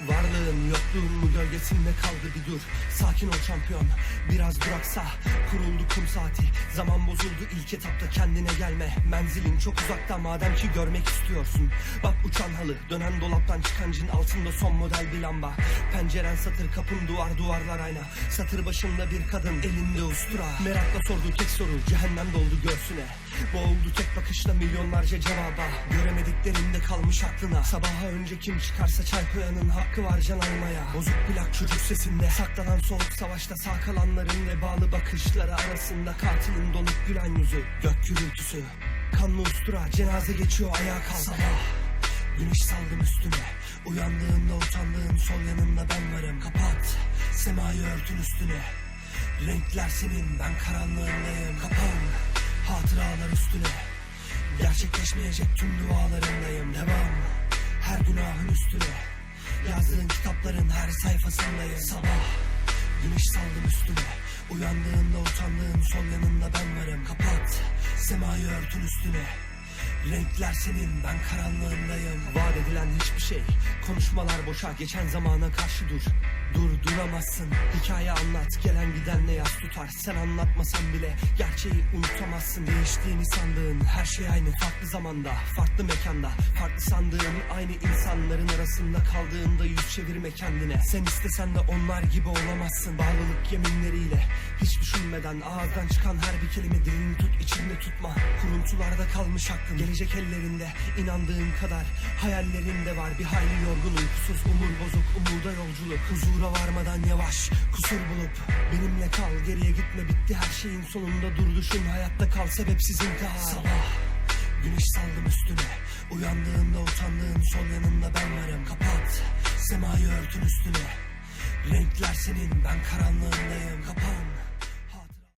Varlığın yokluğun gölgesinde kaldı bir dur. Sakin ol şampiyon biraz bıraksa Kuruldu kum saati zaman bozuldu ilk etapta. Kendine gelme Menzilin çok uzakta. Madem ki görmek istiyorsun. Bak uçan halı dönen dolaptan çıkan cin. Altında son model bir lamba. Penceren satır kapın duvar duvarlar ayna. Satır başında bir kadın elinde ustura. Merakla sorduğu tek soru cehennem doldu göğsüne. Boğuldu tek bakışla milyonlarca cevaba. Göremediklerinde kalmış aklına. Sabaha önce kim çıkarsa çay koyanın hakkı var can almaya. Bozuk plak çocuk sesinde. Saklanan soğuk savaşta sağ kalanların vebalı bakışları arasında Katilin donup gülen yüzü. Gök gürültüsü. Kanlı ustura cenaze geçiyor ayağa kalk. Sabah. Güneş saldım üstüne. Uyandığında utandığın sol yanında ben varım. Kapat semayı örtün üstüne. Renkler senin ben karanlığındayım. Kapan hatıralar üstüne. Gerçekleşmeyecek tüm dualarındayım. Devam her günahın üstüne Yazdığın kitapların her sayfasındayım. Sabah güneş saldım üstüne Uyandığında utandığın sol yanında ben varım. Kapat semayı örtün üstüne Renkler senin ben karanlığındayım. Vaat edilen hiçbir şey. Konuşmalar boşa geçen zamana karşı dur. Dur duramazsın. Hikaye anlat gelen gidenle yaz tutar. Sen anlatmasan bile gerçeği unutamazsın. Değiştiğini sandığın her şey aynı Farklı zamanda farklı mekanda. Farklı sandığın aynı insanların arasında kaldığında yüz çevirme kendine. Sen istesen de onlar gibi olamazsın. Bağlılık yeminleriyle hiç düşünmeden Ağızdan çıkan her bir kelime dilini tut içinde tutma. Kuruntularda kalmış aklın Gelecek ellerinde inandığın kadar. Hayallerinde var bir hayli yorgun Uykusuz umur bozuk umuda yolculuk. Huzura varmadan yavaş kusur bulup. Benimle kal geriye gitme bitti her şeyin sonunda. Dur düşün Hayatta kal sebepsiz intihar. Sabah güneş saldım üstüne. Uyandığında utandığın sol yanında ben varım. Kapat semayı örtün üstüne. Renkler senin ben karanlığındayım. Kapan